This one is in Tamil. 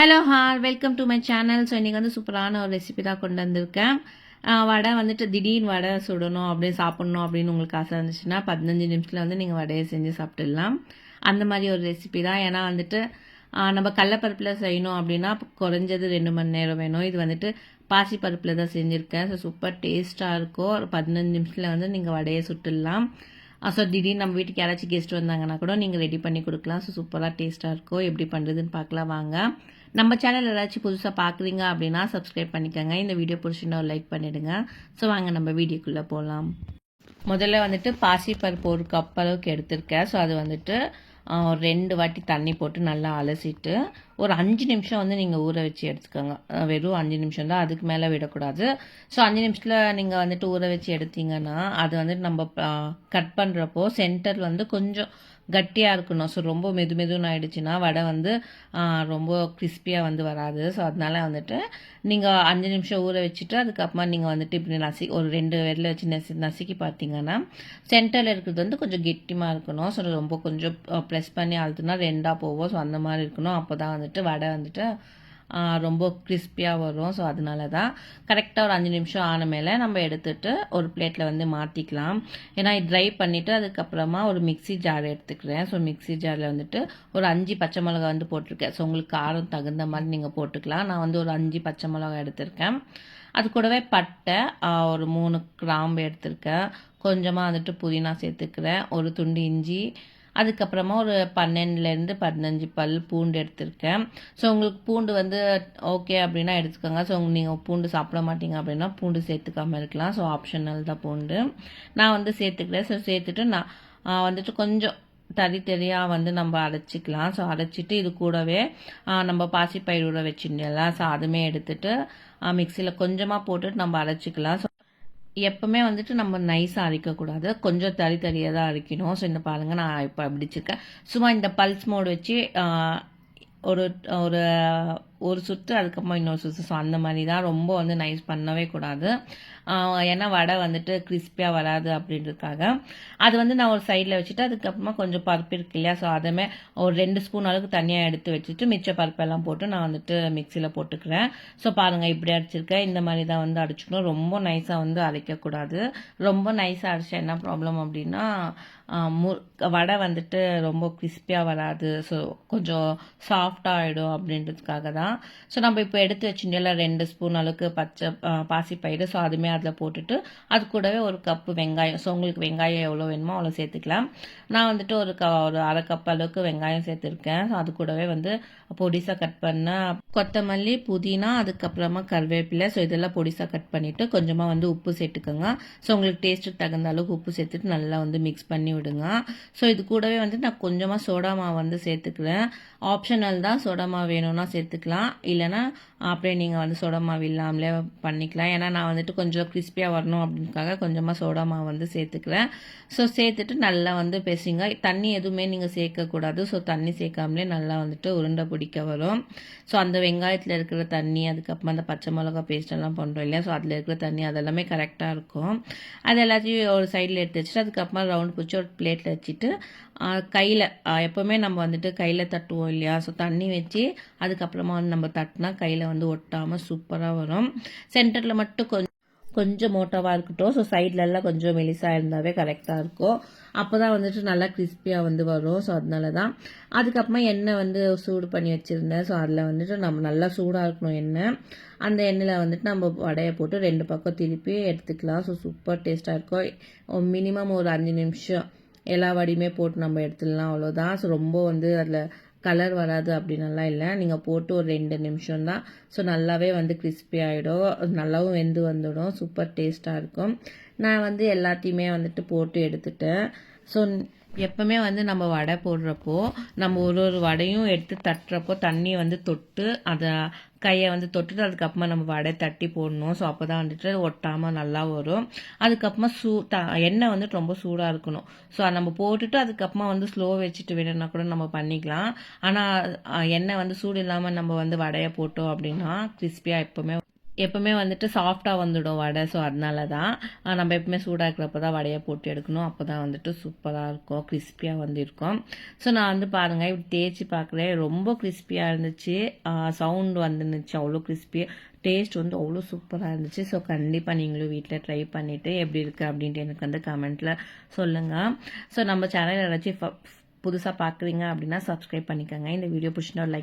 Hello all welcome to my channel so இன்றைக்கி வந்து சூப்பரான ஒரு ரெசிபி தான் கொண்டு வந்திருக்கேன். வடை வந்துட்டு திடீர்னு வடை சுடணும் அப்படின்னு சாப்பிட்ணும் அப்படின்னு உங்களுக்கு ஆசை இருந்துச்சுன்னா பதினஞ்சு நிமிஷத்தில் வந்து நீங்கள் வடையை செஞ்சு சாப்பிட்டுடலாம். அந்த மாதிரி ஒரு ரெசிபி தான். ஏன்னா வந்துட்டு நம்ம கடலப்பருப்பில் செய்யணும் அப்படின்னா குறைஞ்சது ரெண்டு மணி நேரம் வேணும். இது வந்துட்டு பாசிப்பருப்பில் தான் செஞ்சுருக்கேன். ஸோ சூப்பர் டேஸ்ட்டாக இருக்கும் ஒரு பதினஞ்சு நிமிஷத்தில் வந்து நீங்கள் வடையை சுட்டுடலாம். ஸோ திடீர்னு நம்ம வீட்டுக்கு யாராச்சும் கெஸ்ட் வந்தாங்கன்னா கூட நீங்கள் ரெடி பண்ணி கொடுக்கலாம். ஸோ சூப்பராக டேஸ்ட்டாக இருக்கும் எப்படி பண்ணுறதுன்னு பார்க்கலாம். வாங்க. நம்ம சேனல் ஏதாச்சும் புதுசாக பார்க்குறீங்க அப்படின்னா சப்ஸ்கிரைப் பண்ணிக்கோங்க. இந்த வீடியோ பிடிச்சிருந்தா லைக் பண்ணிவிடுங்க ஸோ வாங்க நம்ம வீடியோக்குள்ளே போகலாம் முதல்ல வந்துட்டு பாசிப்பருப்பு ஒரு கப் அளவுக்கு எடுத்திருக்கேன். ஸோ அது வந்துட்டு ஒரு ரெண்டு வாட்டி தண்ணி போட்டு நல்லா அலசிட்டு ஒரு அஞ்சு நிமிஷம் வந்து நீங்கள் ஊற வச்சு எடுத்துக்கோங்க. வெறும் அஞ்சு நிமிஷம் தான். அதுக்கு மேலே விடக்கூடாது. ஸோ அஞ்சு நிமிஷத்தில் நீங்கள் வந்துட்டு ஊற வச்சு எடுத்தீங்கன்னா அது வந்துட்டு நம்ம கட் பண்ணுறப்போ சென்டர் வந்து கொஞ்சம் கட்டியாக இருக்கணும். ஸோ ரொம்ப மெது மெதுன்னு ஆகிடுச்சின்னா வடை வந்து ரொம்ப கிறிஸ்பியாக வந்து வராது. ஸோ அதனால வந்துட்டு நீங்கள் அஞ்சு நிமிஷம் ஊற வச்சுட்டு அதுக்கப்புறமா நீங்கள் வந்துட்டு இப்படி நசி ஒரு ரெண்டு விரல வச்சு நசி நசுக்கி பார்த்தீங்கன்னா சென்டரில் இருக்கிறது வந்து கொஞ்சம் கெட்டிமாக இருக்கணும். ஸோ ரொம்ப கொஞ்சம் ப்ரெஸ் பண்ணி அழுத்துனா ரெண்டாக போவோம் ஸோ அந்த மாதிரி இருக்கணும். அப்போ தான் வந்துட்டு வடை வந்துட்டு ரொம்ப கிறிஸ்பியாக வரும். ஸோ அதனால தான் கரெக்டாக ஒரு அஞ்சு நிமிஷம் ஆன மேலே நம்ம எடுத்துட்டு ஒரு பிளேட்டில் வந்து மாற்றிக்கலாம் ஏன்னா ட்ரை பண்ணிவிட்டு அதுக்கப்புறமா ஒரு மிக்ஸி ஜார் எடுத்துக்கிறேன். ஸோ மிக்ஸி ஜாரில் வந்துட்டு ஒரு அஞ்சு பச்சை மிளகா வந்து போட்டிருக்கேன். ஸோ உங்களுக்கு காரம் தகுந்த மாதிரி நீங்கள் போட்டுக்கலாம். நான் வந்து ஒரு அஞ்சு பச்சை மிளகா எடுத்திருக்கேன். அது கூடவே பட்டை ஒரு மூணு கிராம்பு எடுத்திருக்கேன். கொஞ்சமாக வந்துட்டு புதினா சேர்த்துக்கிறேன். ஒரு துண்டு இஞ்சி அதுக்கப்புறமா ஒரு பன்னெண்டுலேருந்து பதினஞ்சு பல் பூண்டு எடுத்திருக்கேன். ஸோ உங்களுக்கு பூண்டு வந்து ஓகே அப்படின்னா எடுத்துக்கோங்க. ஸோ நீங்கள் பூண்டு சாப்பிட மாட்டீங்க அப்படின்னா பூண்டு சேர்த்துக்காம இருக்கலாம். ஸோ ஆப்ஷனல் தான் பூண்டு. நான் வந்து சேர்த்துக்கிறேன். ஸோ சேர்த்துட்டு நான் வந்துட்டு கொஞ்சம் தறி தறியாக வந்து நம்ம அரைச்சிக்கலாம். ஸோ அரைச்சிட்டு இது கூடவே நம்ம பாசிப்பயிர் ஊற வச்சுருந்தலாம் ஸோ அதுவுமே எடுத்துட்டு மிக்சியில் கொஞ்சமாக போட்டுட்டு நம்ம அரைச்சிக்கலாம். ஸோ எப்பவுமே வந்துட்டு நம்ம நைஸாக அரைக்கக்கூடாது. கொஞ்சம் தறி தறியாக தான் அரைக்கணும். ஸோ இந்த பாருங்கள் நான் இப்போ பிடிச்சிருக்கேன். சும்மா இந்த பல்ஸ் மோடு வச்சு ஒரு ஒரு ஒரு சுற்று அதுக்கப்புறமா இன்னொரு சுற்று. ஸோ அந்த மாதிரி தான் ரொம்ப வந்து நைஸ் பண்ணவே கூடாது. ஏன்னா வடை வந்துட்டு கிறிஸ்பியாக வராது அப்படின்றதுக்காக. அது வந்து நான் ஒரு சைடில் வச்சுட்டு அதுக்கப்புறமா கொஞ்சம் பருப்பு இருக்கு இல்லையா? ஸோ அதுமே ஒரு ரெண்டு ஸ்பூன் அளவுக்கு தனியாக எடுத்து வச்சுட்டு மிச்ச பருப்பெல்லாம் போட்டு நான் வந்துட்டு மிக்சியில் போட்டுக்கிறேன். ஸோ பாருங்கள் இப்படி அடிச்சிருக்கேன் இந்த மாதிரி தான் வந்து அடிச்சுக்கணும். ரொம்ப நைஸாக வந்து அரைக்கக்கூடாது. ரொம்ப நைஸாக அடித்தா என்ன ப்ராப்ளம் அப்படின்னா மு வடை வந்துட்டு ரொம்ப கிறிஸ்பியாக வராது. ஸோ கொஞ்சம் சாஃப்டாக ஆகிடும் அப்படின்றதுக்காக தான் ஸோ நம்ம இப்போ எடுத்து வச்சுட்டேல ரெண்டு ஸ்பூன் அளவுக்கு பச்சை பாசிப்பயிறு. ஸோ அதுவுமே அதில் போட்டுட்டு அது கூடவே ஒரு கப்பு வெங்காயம். ஸோ உங்களுக்கு வெங்காயம் எவ்வளோ வேணுமோ அவ்வளோ சேர்த்துக்கலாம். நான் வந்துட்டு ஒரு க ஒரு அரை கப் அளவுக்கு வெங்காயம் சேர்த்துருக்கேன். ஸோ அது கூடவே வந்து பொடிசாக கட் பண்ண கொத்தமல்லி புதினா அதுக்கப்புறமா கருவேப்பிலை. ஸோ இதெல்லாம் பொடிசாக கட் பண்ணிவிட்டு கொஞ்சமாக வந்து உப்பு சேர்த்துக்கோங்க. ஸோ உங்களுக்கு டேஸ்ட்டுக்கு தகுந்த அளவுக்கு உப்பு சேர்த்துட்டு நல்லா வந்து மிக்ஸ் பண்ணி விடுங்க. ஸோ இது கூடவே வந்து நான் கொஞ்சமாக சோடா மாவு வந்து சேர்த்துக்கிறேன் ஆப்ஷனல் தான் சோடா மாவு வேணும்னா சேர்த்துக்கலாம். இல்லைன்னா அப்படியே நீங்கள் வந்து சோடா மாவு இல்லாமலே பண்ணிக்கலாம். ஏன்னா நான் வந்துட்டு கொஞ்சம் கிறிஸ்பியாக வரணும் அப்படின்றக்காக கொஞ்சமாக சோடா மாவு வந்து சேர்த்துக்கிறேன். ஸோ சேர்த்துட்டு நல்லா வந்து பேசுங்க. தண்ணி எதுவுமே நீங்கள் சேர்க்கக்கூடாது. ஸோ தண்ணி சேர்க்காமலே நல்லா வந்துட்டு உருண்டை பிடிக்க வரும். ஸோ அந்த வெங்காயத்தில் இருக்கிற தண்ணி அதுக்கப்புறமா அந்த பச்சை மிளகா பேஸ்ட் எல்லாம் பண்ணுறோம் இல்லையா? ஸோ அதில் இருக்கிற தண்ணி அதெல்லாமே கரெக்டாக இருக்கும். அது எல்லாத்தையும் ஒரு சைடில் எடுத்து வச்சுட்டு அதுக்கப்புறமா ரவுண்ட் பிடிச்சி ஒரு பிளேட்டில் வச்சுட்டு கையில் எப்போவுமே நம்ம வந்துட்டு கையில் தட்டுவோம் இல்லையா? ஸோ தண்ணி வச்சு அதுக்கப்புறமா வந்து நம்ம தட்டினா கையில் வந்து ஒட்டாமல் சூப்பராக வரும். சென்டரில் மட்டும் கொஞ்சம் கொஞ்சம் மோட்டோவாக இருக்கட்டும். ஸோ சைட்லலாம் கொஞ்சம் மெலிசாக இருந்தாவே கரெக்டாக இருக்கும். அப்போ தான் வந்துட்டு நல்லா கிறிஸ்பியாக வந்து வரும். ஸோ அதனால தான் அதுக்கப்புறமா எண்ணெய் வந்து சூடு பண்ணி வச்சுருந்தேன். ஸோ அதில் வந்துட்டு நம்ம நல்லா சூடாக இருக்கணும் எண்ணெய். அந்த எண்ணெயில் வந்துட்டு நம்ம வடையை போட்டு ரெண்டு பக்கம் திருப்பி எடுத்துக்கலாம். ஸோ சூப்பர் டேஸ்ட்டாக இருக்கும். மினிமம் ஒரு அஞ்சு நிமிஷம் எல்லா வடியுமே போட்டு நம்ம எடுத்துடலாம். அவ்வளோதான் ஸோ ரொம்ப வந்து அதில் கலர் வராது அப்படின்னலாம் இல்லை. நீங்கள் போட்டு ஒரு ரெண்டு நிமிஷம் தான். ஸோ நல்லாவே வந்து கிறிஸ்பி ஆகிடும் நல்லாவும் வெந்து வந்துடும். சூப்பர் டேஸ்ட்டாக இருக்கும். நான் வந்து எல்லாத்தையுமே வந்துட்டு போட்டு எடுத்துட்டேன். ஸோ எப்பவுமே வந்து நம்ம வடை போடுறப்போ நம்ம ஒரு ஒரு வடையும் எடுத்து தட்டுறப்போ தண்ணி வந்து தொட்டு அதை கையை வந்து தொட்டுட்டு அதுக்கப்புறமா நம்ம வடை தட்டி போடணும். ஸோ அப்போ தான் வந்துட்டு ஒட்டாமல் நல்லா வரும். அதுக்கப்புறமா சூ த எண்ணெய் வந்துட்டு ரொம்ப சூடாக இருக்கணும். ஸோ நம்ம போட்டுட்டு அதுக்கப்புறமா வந்து ஸ்லோ வச்சுட்டு வேணும்னா கூட நம்ம பண்ணிக்கலாம். ஆனால் எண்ணெய் வந்து சூடு இல்லாமல் நம்ம வந்து வடையை போட்டோம் அப்படின்னா கிறிஸ்பியாக எப்போவுமே எப்பவுமே வந்துட்டு சாஃப்டாக வந்துடும் வடை. ஸோ அதனால தான் நம்ம எப்பவுமே சூடாக இருக்கிறப்ப தான் வடையை போட்டு எடுக்கணும். அப்போ தான் வந்துட்டு சூப்பராக இருக்கும். கிறிஸ்பியாக வந்துருக்கும் ஸோ நான் வந்து பாருங்கள் இப்படி தேய்ச்சி பார்க்குறேன் ரொம்ப கிறிஸ்பியாக இருந்துச்சு. சவுண்ட் வந்துருந்துச்சு. அவ்வளோ கிறிஸ்பி டேஸ்ட் வந்து அவ்வளோ சூப்பராக இருந்துச்சு. ஸோ கண்டிப்பாக நீங்களும் வீட்டில் ட்ரை பண்ணிவிட்டு எப்படி இருக்குது அப்படின்ட்டு எனக்கு வந்து கமெண்ட்டில் சொல்லுங்கள் ஸோ நம்ம சேனல் யாராச்சும் புதுசாக பார்க்குறீங்க அப்படின்னா சப்ஸ்கிரைப் பண்ணிக்கோங்க. இந்த வீடியோ பிடிச்சினா லைக்